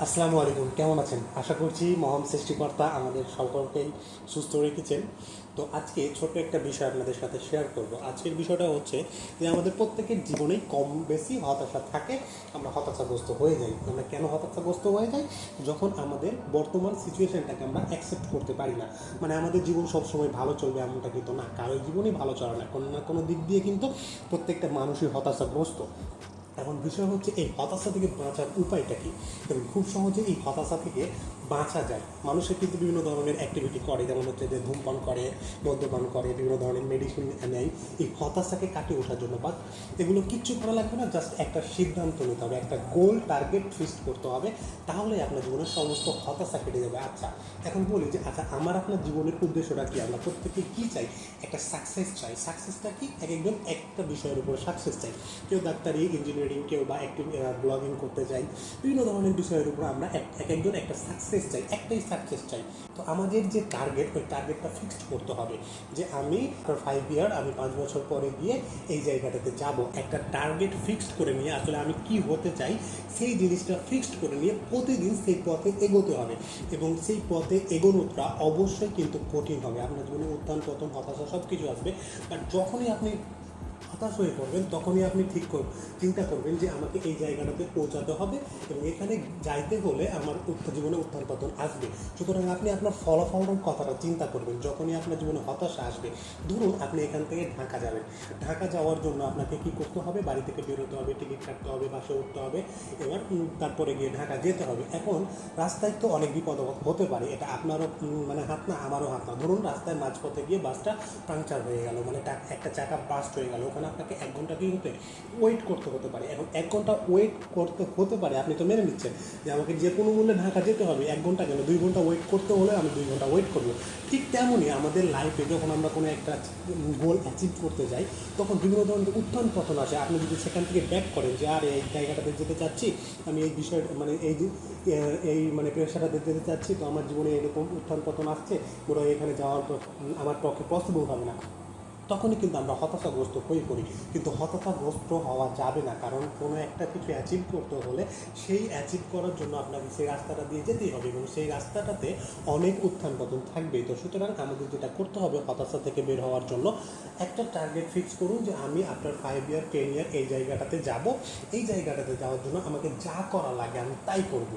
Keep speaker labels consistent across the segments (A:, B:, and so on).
A: আসসালামু আলাইকুম, কেমন আছেন? আশা করছি মহান সৃষ্টিকর্তা আমাদের সকলকেই সুস্থ রেখেছেন। তো আজকে ছোট একটা বিষয় আপনাদের সাথে শেয়ার করব। আজকের বিষয়টা হচ্ছে যে আমাদের প্রত্যেকের জীবনেই কম বেশি হতাশা থাকে, আমরা হতাশাগ্রস্ত হয়ে যাই। আমরা কেন হতাশাগ্রস্ত হয়ে যাই? যখন আমাদের বর্তমান সিচুয়েশনটাকে আমরা অ্যাকসেপ্ট করতে পারি না। মানে আমাদের জীবন সবসময় ভালো চলবে এমনটা কিন্তু না। কারোর জীবনই ভালো চলে না। কোনো না কোনো দিক দিয়ে কিন্তু প্রত্যেকটা মানুষই হতাশাগ্রস্ত। এখন বিষয় হচ্ছে এই হতাশা থেকে বাঁচার উপায়টা কী? এবং খুব সহজে এই হতাশা থেকে বাঁচা যায়। মানুষের কিন্তু বিভিন্ন ধরনের অ্যাক্টিভিটি করে, যেমন হচ্ছে যে ধূমপান করে, মদ্যপান করে, বিভিন্ন ধরনের মেডিসিন নেয়। এই হতাশাকে কাটিয়ে ওঠার জন্য। বা এগুলো কিচ্ছু করা লাগবে না জাস্ট একটা সিদ্ধান্ত নিতে হবে, একটা গোল টার্গেট ফিক্সড করতে হবে তাহলে আপনার জীবনের সমস্ত হতাশা কেটে যাবে। আচ্ছা এখন বলি যে আচ্ছা আমার আপনার জীবনের উদ্দেশ্যটা কি? আমরা প্রত্যেকে কী চাই? একটা সাকসেস চাই। সাকসেসটা কি? এক একজন একটা বিষয়ের উপর সাকসেস চাই। কেউ ডাক্তারি ইঞ্জিনিয়ারিং কেউ বা একটি ব্লগিং করতে চাই। বিভিন্ন ধরনের বিষয়ের উপর আমরা এক- এক একজন একটা সাকসেস চাই, একটাই সাকসেস চাই। তো আমাদের যে টার্গেট ওই টার্গেটটা ফিক্সড করতে হবে যে আমি ফাইভ ইয়ার আমি পাঁচ বছর পরে গিয়ে এই জায়গাটাতে যাব। একটা টার্গেট ফিক্সড করে নিয়ে আসলে আমি কি হতে চাই, সেই জিনিসটা ফিক্সড করে নিয়ে প্রতিদিন সেই পথে এগোতে হবে। এবং সেই পথে এগোনোটা অবশ্যই কিন্তু কঠিন হবে। আপনার জীবনে উত্থান, পতন, হতাশা সব কিছু আসবে। বাট যখনই আপনি হতাশ হয়ে পড়বেন, তখনই আপনি ঠিক চিন্তা করবেন যে আমাকে এই জায়গাটাতে পৌঁছাতে হবে এবং এখানে যাইতে হলে আমার জীবনে উত্থান পতন আসবে। সুতরাং আপনি আপনার ফলাফলের কথাটা চিন্তা করবেন, যখনই আপনার জীবনে হতাশা আসবে, ধরুন আপনি এখান থেকে ঢাকা যাবেন। ঢাকা যাওয়ার জন্য আপনাকে কি করতে হবে? বাড়ি থেকে বেরোতে হবে, টিকিট কাটতে হবে, বাসে উঠতে হবে, এবার তারপরে গিয়ে ঢাকা যেতে হবে। এখন রাস্তায় তো অনেক বিপদ হতে পারে, এটা আপনারও মানে হাত না, আমারও হাত না। ধরুন রাস্তায় মাঝপথে গিয়ে বাসটা পাংচার হয়ে গেল মানে একটা চাকা বাস্ট হয়ে গেল ওখানে আপনাকে এক ঘণ্টা কি হতে ওয়েট করতে হতে পারে। এখন এক ঘণ্টা ওয়েট করতে হতে পারে, আপনি তো মেনে নিচ্ছেন যে আমাকে যে কোনো মূল্যে ঢাকা যেতে হবে, এক ঘণ্টা কেন? দুই ঘণ্টা ওয়েট করতে হলে আমি দুই ঘণ্টা ওয়েট করব। ঠিক তেমনই আমাদের লাইফে যখন আমরা কোনো একটা গোল অ্যাচিভ করতে যাই, তখন বিভিন্ন ধরনের উত্থান পতন আসে। আপনি যদি সেখান থেকে ব্যাক করেন যে, আর, এই জায়গাটাতে যেতে চাচ্ছি, আমি এই বিষয় মানে এই এই মানে পেশাটাতে যেতে চাচ্ছি, তো আমার জীবনে এরকম উত্থান পতন আসছে, পুরো এখানে যাওয়ার আমার পক্ষে পসিবল হবে না। তখনই কিন্তু আমরা হতাশাগ্রস্ত হয়ে পড়ি। কিন্তু হতাশাগ্রস্ত হওয়া যাবে না, কারণ কোনো একটা কিছু অ্যাচিভ করতে হলে সেই অ্যাচিভ করার জন্য আপনাকে সেই রাস্তাটা দিয়ে যেতেই হবে এবং সেই রাস্তাটাতে অনেক উত্থান পতন থাকবেই। তো সুতরাং আমাদের যেটা করতে হবে হতাশা থেকে বের হওয়ার জন্য, একটা টার্গেট ফিক্স করুন যে আমি after five year ten year এই জায়গাটাতে যাব। এই জায়গাটাতে যাওয়ার জন্য আমাকে যা করা লাগে আমি তাই করব।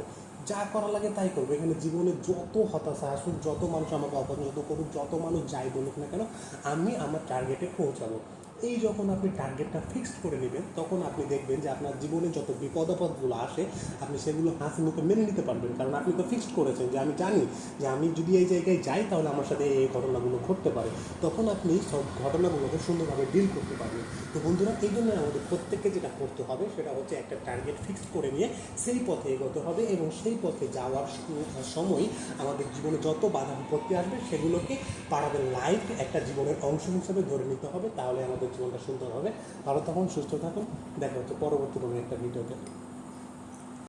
A: যা করা লাগে তাই করব। এখানে জীবনে যত হতাশা আসুক, যত মানুষ আমাকে অপছন্দ করুক, যত মানুষ যাই বলুক না কেন, আমি আমার টার্গেটে পৌঁছাবো। এই যখন আপনি টার্গেটটা ফিক্সড করে নেবেন, তখন আপনি দেখবেন যে আপনার জীবনে যত বিপদ আপদগুলো আসে, আপনি সেগুলো হাসি মুখে মেনে নিতে পারবেন। কারণ আপনি তো ফিক্সড করেছেন যে আমি জানি যে আমি যদি এই জায়গায় যাই, তাহলে আমার সাথে এই ঘটনাগুলো ঘটতে পারে। তখন আপনি সব ঘটনাগুলোকে সুন্দরভাবে ডিল করতে পারবেন। তো বন্ধুরা, এই জন্য আমাদের প্রত্যেককে যেটা করতে হবে, সেটা হচ্ছে একটা টার্গেট ফিক্সড করে নিয়ে সেই পথে এগোতে হবে এবং সেই পথে যাওয়ার সময় আমাদের জীবনে যত বাধা বিপত্তি আসবে, সেগুলোকে পাড়াদের লাইফ একটা জীবনের অংশ হিসেবে ধরে নিতে হবে। তাহলে আমাদের জীবনটা সুন্দর হবে। ভালো তখন সুস্থ থাকুন। দেখা হচ্ছে পরবর্তী কোনো একটা ভিডিওতে।